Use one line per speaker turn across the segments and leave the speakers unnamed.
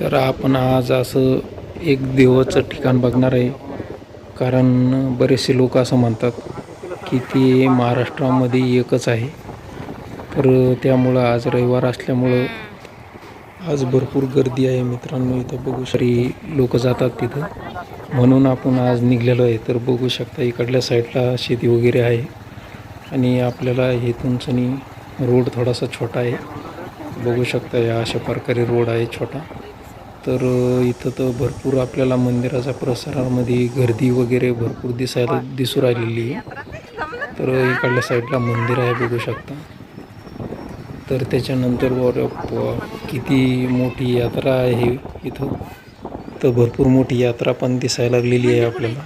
तर आपण आज असं एक देवाचं ठिकाण बघणार आहे. कारण बरेचसे लोक असं म्हणतात की ते महाराष्ट्रामध्ये एकच आहे. तर त्यामुळं आज रविवार असल्यामुळं आज भरपूर गर्दी आहे मित्रांनो. इथं बघू शरी लोक जातात तिथं. म्हणून आपण आज निघलेलो आहे. तर बघू शकता इकडल्या साईडला शेती वगैरे आहे. आणि आपल्याला हे तुमचं रोड थोडासा छोटा आहे. बघू शकता या अशा प्रकारे रोड आहे छोटा. तर इथं तर भरपूर आपल्याला मंदिराच्या प्रसारामध्ये गर्दी वगैरे भरपूर दिसायला दिसू राहिलेली आहे. तर इकडल्या साईडला मंदिर आहे बघू शकता. तर त्याच्यानंतर वर किती मोठी यात्रा आहे इथं. तर भरपूर मोठी यात्रा पण दिसायला लागलेली आहे आपल्याला.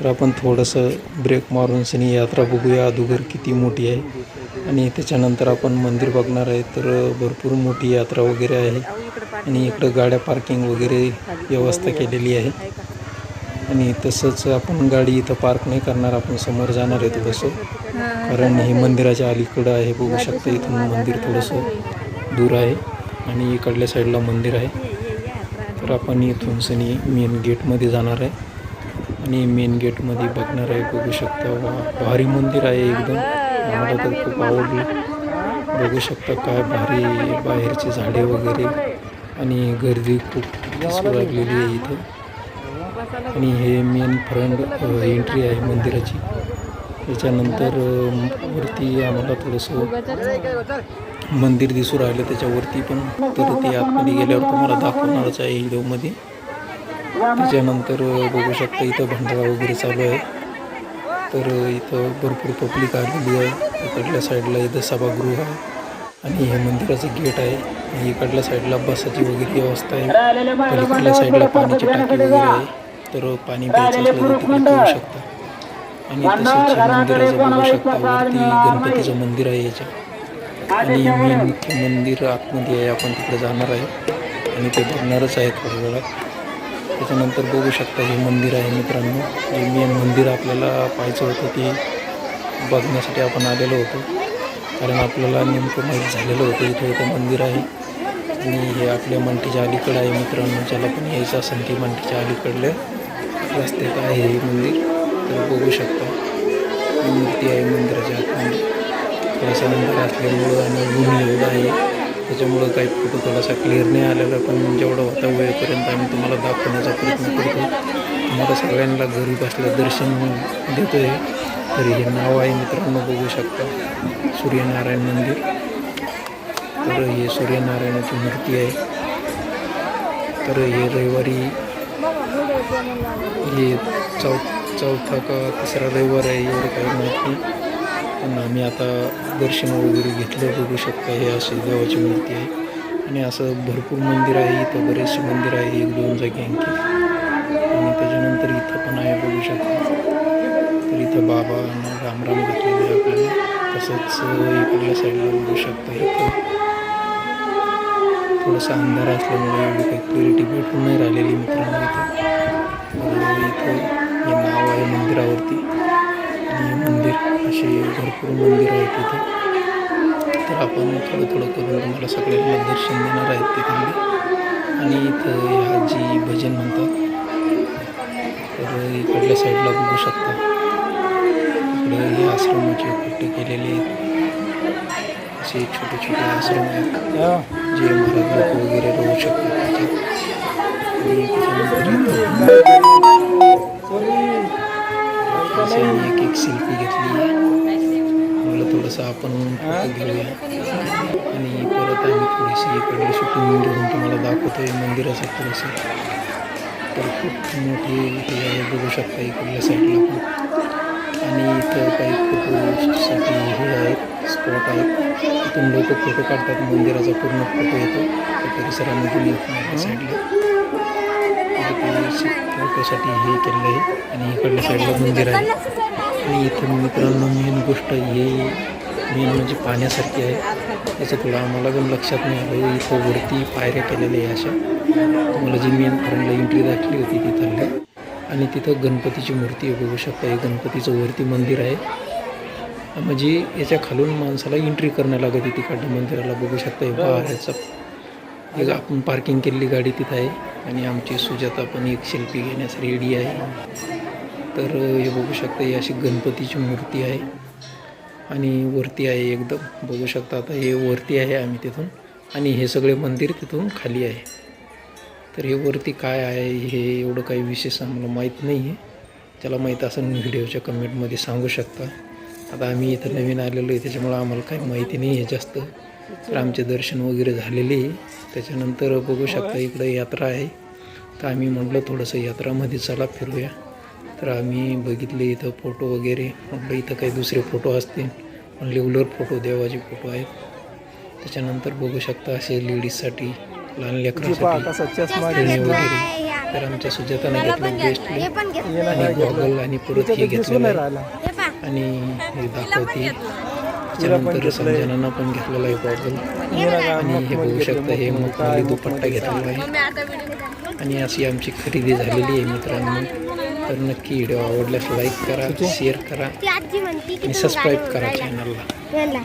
तर आपण थोडंसं ब्रेक मारून सनी यात्रा बघूया अगोदर किती मोठी आहे. आणि त्याच्यानंतर आपण मंदिर बघणार आहे तर भरपूर मोठी यात्रा वगैरे आहे. आणि इकडं गाड्या पार्किंग वगैरे व्यवस्था केलेली आहे. आणि तसंच आपण गाडी इथं पार्क नाही करणार आपण समोर जाणार आहे थोडंसं. कारण हे मंदिराच्या अलीकडं आहे बघू शकता इथून मंदिर थोडंसं दूर आहे. आणि इकडल्या साईडला मंदिर आहे. तर आपण इथून सनी मेन गेटमध्ये जाणार आहे. आणि मेन गेटमध्ये बघणार आहे बघू शकता. वा भारी मंदिर आहे एकदम. मला तर खूप आवडलं बघू शकता काय भारी बाहेरचे झाडे वगैरे. आणि गर्दी खूप दिसू लागलेली आहे इथं. आणि हे मेन फ्रंट एंट्री आहे मंदिराची. त्याच्यानंतर वरती आम्हाला थोडंसं मंदिर दिसू राहिलं त्याच्यावरती पण. तर ते आतमध्ये गेल्यावर तुम्हाला दाखवणारच आहे व्हिडिओमध्ये त्याच्यानंतर बघू शकता इथं भंडारा वगैरे चालू आहे. तर इथं भरपूर पब्लिक आलेली आहे. इकडल्या साईडला इथं सभागृह आहे आणि हे मंदिराचं गेट आहे. आणि इकडल्या साईडला बसाची वगैरे व्यवस्था आहे. पलीकडल्या साईडला पाण्याची टाकी वगैरे आहे. तर पाणी प्यायचं असलं तर पिऊ शकता. आणि तसंच मंदिराचं बघू शकता. वरती गणपतीचं मंदिर आहे याच्या. आणि मेन मुख्य मंदिर आतमध्ये आहे. आपण तिकडे जाणार आहे. आणि ते बघणारच आहे थोड्या वेळात. त्याच्यानंतर बघू शकता हे मंदिर आहे मित्रांनो. जे मेन मंदिर आपल्याला पाहायचं होतं ते बघण्यासाठी आपण आलेलो होतो. कारण आपल्याला नेमकं माहीत झालेलं होतं इथं इथं मंदिर आहे. आणि हे आपल्या मंठीच्या अलीकडं आहे मित्रांनो. ज्याला पण यायचं असेल की मंठीच्या अलीकडल्या रस्त्यात आहे हे मंदिर. तर बघू शकता. मूर्ती आहे मंदिराच्या आतमध्ये. थोडासा मंदिर असल्यामुळं आणि ऊन एवढं आहे. त्याच्यामुळं काही फोटो थोडासा क्लिअर नाही आलेला पण जेवढं होता वेळेपर्यंत आम्ही तुम्हाला दाखवण्याचा प्रयत्न करतो. तुम्हाला सगळ्यांना घरी बसल्या दर्शन देतो आहे तरी हे नाव आहे मित्रांनो बघू शकता. सूर्यनारायण मंदिर. तर हे सूर्यनारायणाची मूर्ती आहे. तर हे रविवारी हे चौ चौथा का तिसरा रविवार आहे एवढं काही माहिती पण आम्ही आता दर्शन वगैरे घेतलं बघू शकता हे अशी देवाची मूर्ती आहे. आणि असं भरपूर मंदिर आहे इथं बरेचसे मंदिर आहे एक दोन जागी आणखी. आणि त्याच्यानंतर इथं पण आहे बघू शकता. तर इथं बाबा आणि रामराम घातलेले आपल्याला. तसंच इकडल्या साईडला बघू शकता इथं. थोडासा अंधार असल्यामुळे एवढी काही क्लॅरिटी भेटून नाही राहिलेली मित्रांनो इथं. इथं हे नाव आहे मंदिरावरती. आणि हे मंदिर. असे भरपूर मंदिर आहेत तिथे. तर आपण थोडं थोडं करून तुम्हाला सगळ्यांना दर्शन देणार आहेत तिथे आणि इथं हे भजन म्हणतात तर इकडल्या साईडला बघू शकता. इकडे हे आश्रमाचे कुठे केलेले आहेत. असे छोटे छोटे आश्रम आहेत. जे महाराज लोक वगैरे राहू शकतात आणि एक एक सेल्फी घेतली. थोडंसं आपण घेऊया. आणि परत आम्ही थोडीशी इकडे शूटिंग घेऊन तुम्हाला दाखवतोय मंदिराचं थोडंसं. तर खूप मोठी हे आहे बघू शकता इकडल्या साईडला पण. आणि इथं काही फोटोसाठी हे आहेत स्पॉट आहेत. इथून लोक फोटो काढतात मंदिराचा पूर्ण फोटो येतो. त्या परिसरामधून साईडला फोटोसाठी हे केलेलं आहे. आणि इकडल्या साईडला मंदिर आहे. आणि इथं मित्रांनो मेन गोष्ट हे मेन म्हणजे पाण्यासारखी आहे. त्याचं थोडं आम्हाला पण लक्षात नाही आलं. इथं वरती पायऱ्या केलेल्या आहे अशा. तुम्हाला जी मेन फ्रंटला एंट्री दाखली होती तिथल्या आणि तिथं गणपतीची मूर्ती बघू शकता हे गणपतीचं वरती मंदिर आहे. म्हणजे याच्या खालून माणसाला एंट्री करणं लागते तिकडं मंदिराला. बघू शकता हे बाहेरचा एक आपण पार्किंग केलेली गाडी तिथं आहे. आणि आमची सुजाता पण एक शिल्पी घेण्यास रेडी आहे. तर हे बघू शकता ही अशी गणपतीची मूर्ती आहे. आणि वरती आहे एकदम. बघू शकता आता हे वरती आहे आम्ही तिथून. आणि हे सगळे मंदिर तिथून खाली आहे. तर हे वरती काय आहे हे एवढं काही विशेष आम्हाला माहीत नाही आहे त्याला माहीत असेल व्हिडिओच्या कमेंटमध्ये सांगू शकता. आता आम्ही इथं नवीन आलेलो आहे त्याच्यामुळं आम्हाला काही माहिती नाही आहे जास्त. तर आमचे दर्शन वगैरे झालेले आहे. त्याच्यानंतर बघू शकता इकडं यात्रा आहे. तर आम्ही म्हटलं थोडंसं यात्रामध्ये चला फिरूया. तर आम्ही बघितले इथं फोटो वगैरे. म्हटलं इथं काही दुसरे फोटो असतील. पण लेवलर फोटो देवाचे फोटो आहेत. त्याच्यानंतर बघू शकता असे लेडीजसाठी लहान लेकरांसाठी खेळणे वगैरे तर आमच्या सुजाताने घेतलं. बेस्ट आणि गॉगल आणि परत हे घेतलेलं आहे. आणि हे दाखवते. त्याच्यानंतर संजनानं पण घेतलेला आहे गॉगल आणि हे बघू शकता हे मखमली दुपट्टा घेतलेला आहे. आणि अशी आमची खरेदी झालेली आहे मित्रांनो. तर नक्की व्हिडिओ आवडल्यास लाईक करा शेअर करा आणि सबस्क्राईब करा. चॅनलला.